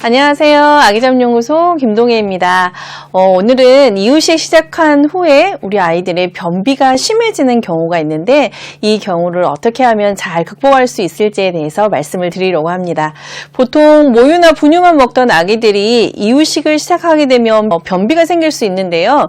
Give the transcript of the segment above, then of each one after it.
안녕하세요. 아기잠연구소 김동혜입니다. 어, 오늘은 이유식 시작한 후에 우리 아이들의 변비가 심해지는 경우가 있는데 이 경우를 어떻게 하면 잘 극복할 수 있을지에 대해서 말씀을 드리려고 합니다. 보통 모유나 분유만 먹던 아기들이 이유식을 시작하게 되면 어, 변비가 생길 수 있는데요.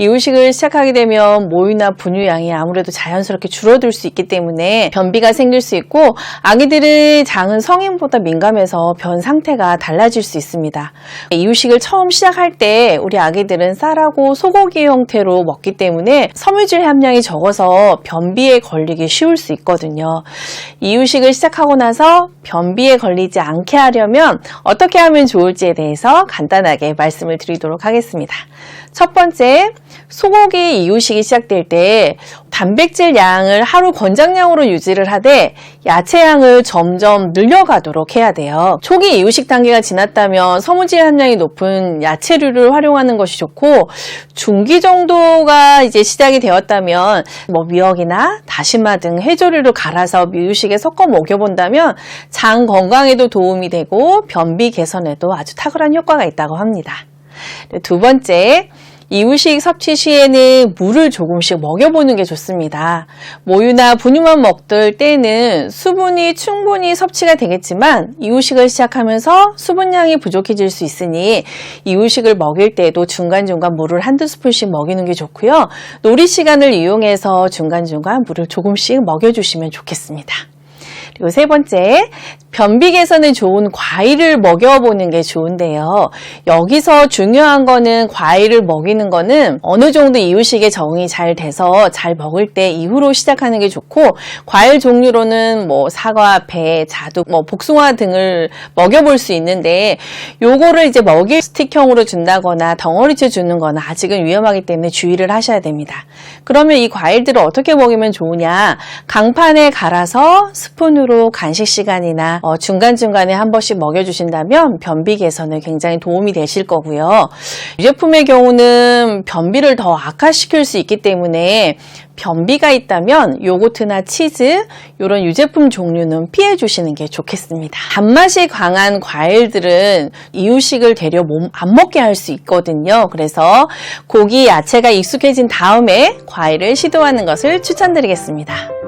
이유식을 시작하게 되면 모유나 분유 양이 아무래도 자연스럽게 줄어들 수 있기 때문에 변비가 생길 수 있고 아기들의 장은 성인보다 민감해서 변 상태가 달라질 수 있습니다. 이유식을 처음 시작할 때 우리 아기들은 쌀하고 소고기 형태로 먹기 때문에 섬유질 함량이 적어서 변비에 걸리기 쉬울 수 있거든요. 이유식을 시작하고 나서 변비에 걸리지 않게 하려면 어떻게 하면 좋을지에 대해서 간단하게 말씀을 드리도록 하겠습니다. 첫 번째, 소고기 이유식이 시작될 때 단백질 양을 하루 권장량으로 유지를 하되 야채 양을 점점 늘려가도록 해야 돼요. 초기 이유식 단계가 지났다면 섬유질 함량이 높은 야채류를 활용하는 것이 좋고 중기 정도가 이제 시작이 되었다면 뭐 미역이나 다시마 등 해조류를 갈아서 이유식에 섞어 먹여본다면 장 건강에도 도움이 되고 변비 개선에도 아주 탁월한 효과가 있다고 합니다. 네, 두 번째, 이유식 섭취 시에는 물을 조금씩 먹여보는 게 좋습니다. 모유나 분유만 먹들 때는 수분이 충분히 섭취가 되겠지만 이유식을 시작하면서 수분량이 부족해질 수 있으니 이유식을 먹일 때도 중간중간 물을 한두 스푼씩 먹이는 게 좋고요. 놀이 시간을 이용해서 중간중간 물을 조금씩 먹여주시면 좋겠습니다. 그리고 세 번째, 변비 개선에 좋은 과일을 먹여보는 게 좋은데요. 여기서 중요한 거는 과일을 먹이는 거는 어느 정도 이유식에 적응이 잘 돼서 잘 먹을 때 이후로 시작하는 게 좋고 과일 종류로는 뭐 사과, 배, 자두, 뭐 복숭아 등을 먹여볼 수 있는데 요거를 이제 먹일 스틱형으로 준다거나 덩어리째 주는 거는 아직은 위험하기 때문에 주의를 하셔야 됩니다. 그러면 이 과일들을 어떻게 먹이면 좋으냐? 강판에 갈아서 스푼으로 간식 시간이나 어, 중간중간에 한 번씩 먹여주신다면 변비 개선에 굉장히 도움이 되실 거고요. 유제품의 경우는 변비를 더 악화시킬 수 있기 때문에 변비가 있다면 요거트나 치즈 이런 유제품 종류는 피해 주시는 게 좋겠습니다. 단맛이 강한 과일들은 이유식을 되려 몸 안 먹게 할 수 있거든요. 그래서 고기, 야채가 익숙해진 다음에 과일을 시도하는 것을 추천드리겠습니다.